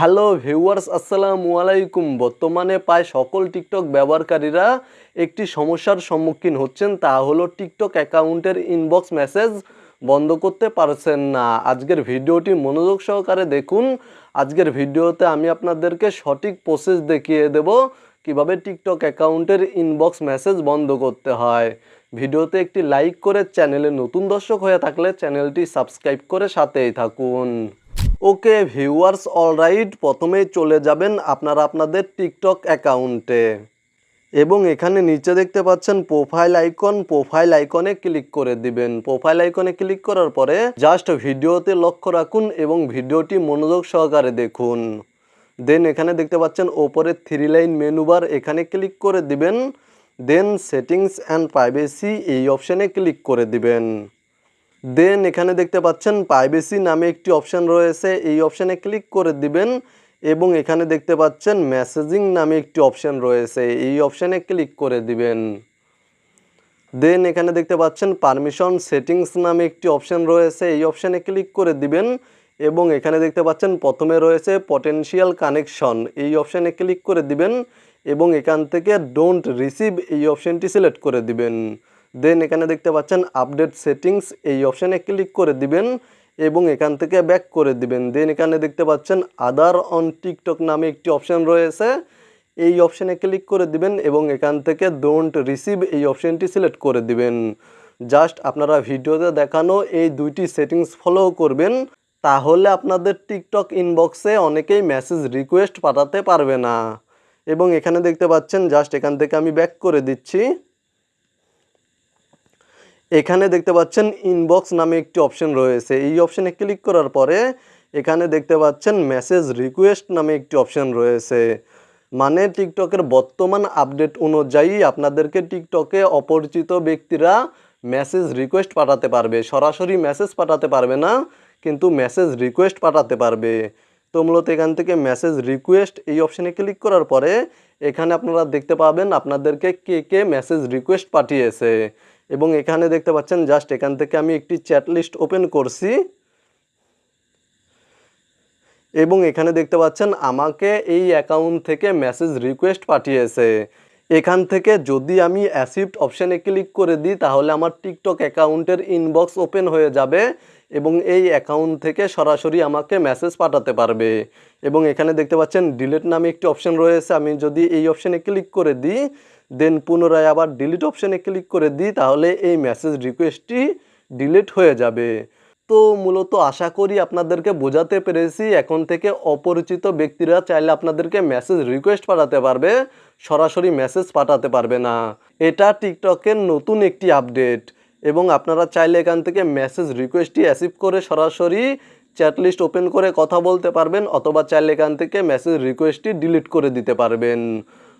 Hello viewers, আসসালামু আলাইকুম। বর্তমানে প্রায় সকল টিকটক ব্যবহারকারীরা একটি সমস্যার সম্মুখীন হচ্ছেন, তা হলো টিকটক অ্যাকাউন্টের ইনবক্স মেসেজ বন্ধ করতে পারছেন না। আজকের ভিডিওটি মনোযোগ সহকারে দেখুন। আজকের ভিডিওতে আমি আপনাদেরকে সঠিক প্রসেস দেখিয়ে দেব, কীভাবে টিকটক অ্যাকাউন্টের ইনবক্স মেসেজ বন্ধ করতে হয়। ভিডিওতে একটি লাইক করে চ্যানেলে নতুন দর্শক হয়ে থাকলে চ্যানেলটি সাবস্ক্রাইব করে সাথেই থাকুন। ওকে ভিউয়ার্স, অলরাইট, প্রথমেই চলে যাবেন আপনারা আপনাদের টিকটক অ্যাকাউন্টে। এবং এখানে নিচে দেখতে পাচ্ছেন প্রোফাইল আইকন, প্রোফাইল আইকনে ক্লিক করে দিবেন। প্রোফাইল আইকনে ক্লিক করার পরে জাস্ট ভিডিওতে লক্ষ্য রাখুন এবং ভিডিওটি মনোযোগ সহকারে দেখুন। দেন এখানে দেখতে পাচ্ছেন ওপরে থ্রি লাইন মেনু বার এখানে ক্লিক করে দিবেন। দেন সেটিংস অ্যান্ড প্রাইভেসি এই অপশানে ক্লিক করে দিবেন। দেন এখানে দেখতে পাচ্ছেন প্রাইভেসি নামে একটি অপশান রয়েছে। এই অপশানে ক্লিক করে দিবেন এবং এখানে দেখতে পাচ্ছেন মেসেজিং নামে একটি অপশান রয়েছে। এই অপশানে ক্লিক করে দিবেন। দেন এখানে দেখতে পাচ্ছেন পারমিশন সেটিংস নামে একটি অপশান রয়েছে। এই অপশানে ক্লিক করে দিবেন এবং এখানে দেখতে পাচ্ছেন প্রথমে রয়েছে পটেনশিয়াল কানেকশন এই অপশানে ক্লিক করে দিবেন এবং এখান থেকে ডোন্ট রিসিভ এই অপশানটি সিলেক্ট করে দিবেন। দেন এখানে দেখতে পাচ্ছেন আপডেট সেটিংস এই অপশানে ক্লিক করে দিবেন এবং এখান থেকে ব্যাক করে দিবেন। দেন এখানে দেখতে পাচ্ছেন আদার অন টিকটক নামে একটি অপশান রয়েছে। এই অপশানে ক্লিক করে দিবেন এবং এখান থেকে ডোন্ট রিসিভ এই অপশানটি সিলেক্ট করে দিবেন। জাস্ট আপনারা ভিডিওতে দেখানো এই দুইটি সেটিংস ফলো করবেন, তাহলে আপনাদের টিকটক ইনবক্সে অনেকেই মেসেজ রিকোয়েস্ট পাঠাতে পারবে না। এবং এখানে দেখতে পাচ্ছেন জাস্ট এখান থেকে আমি ব্যাক করে দিচ্ছি। এখানে দেখতে পাচ্ছেন ইনবক্স নামে একটি অপশন রয়েছে। এই অপশনে ক্লিক করার পরে এখানে দেখতে পাচ্ছেন মেসেজ রিকোয়েস্ট নামে একটি অপশন রয়েছে। মানে টিকটকের বর্তমান আপডেট অনুযায়ী আপনাদেরকে টিকটকে অপরিচিত ব্যক্তিরা মেসেজ রিকোয়েস্ট পাঠাতে পারবে। সরাসরি মেসেজ পাঠাতে পারবে না, কিন্তু মেসেজ রিকোয়েস্ট পাঠাতে পারবে। তো মূলত এখান থেকে মেসেজ রিকোয়েস্ট এই অপশানে ক্লিক করার পরে এখানে আপনারা দেখতে পাবেন আপনাদেরকে কে কে মেসেজ রিকোয়েস্ট পাঠিয়েছে। এবং এখানে দেখতে পাচ্ছেন জাস্ট এখান থেকে আমি একটি চ্যাট লিস্ট ওপেন করছি। এবং এখানে দেখতে পাচ্ছেন আমাকে এই অ্যাকাউন্ট থেকে মেসেজ রিকোয়েস্ট পাঠিয়েছে। এখান থেকে যদি আমি অ্যাসিপ্ট অপশানে ক্লিক করে দিই, তাহলে আমার টিকটক অ্যাকাউন্টের ইনবক্স ওপেন হয়ে যাবে এবং এই অ্যাকাউন্ট থেকে সরাসরি আমাকে মেসেজ পাঠাতে পারবে। এবং এখানে দেখতে পাচ্ছেন ডিলিট নামে একটি অপশন রয়েছে। আমি যদি এই অপশানে ক্লিক করে দিই দেন পুনরায় আবার ডিলিট অপশানে ক্লিক করে দিই, তাহলে এই মেসেজ রিকোয়েস্টটি ডিলিট হয়ে যাবে। তো মূলত আশা করি আপনাদেরকে বোঝাতে পেরেছি, এখন থেকে অপরিচিত ব্যক্তিরা চাইলে আপনাদেরকে মেসেজ রিকোয়েস্ট পাঠাতে পারবে, সরাসরি মেসেজ পাঠাতে পারবে না। এটা টিকটকের নতুন একটি আপডেট এবং আপনারা চাইলে এখান থেকে মেসেজ রিকোয়েস্টটি অ্যাসিভ করে সরাসরি চ্যাট লিস্ট ওপেন করে কথা বলতে পারবেন, অথবা চাইলে এখান থেকে মেসেজ রিকোয়েস্টটি ডিলিট করে দিতে পারবেন।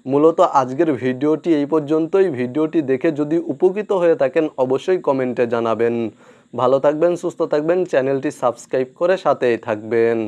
মূলত আজকের ভিডিওটি এই পর্যন্তই। ভিডিওটি দেখে যদি উপকৃত হয়ে থাকেন, অবশ্যই কমেন্টে জানাবেন। ভালো থাকবেন, সুস্থ থাকবেন, চ্যানেলটি সাবস্ক্রাইব করে সাথেই থাকবেন।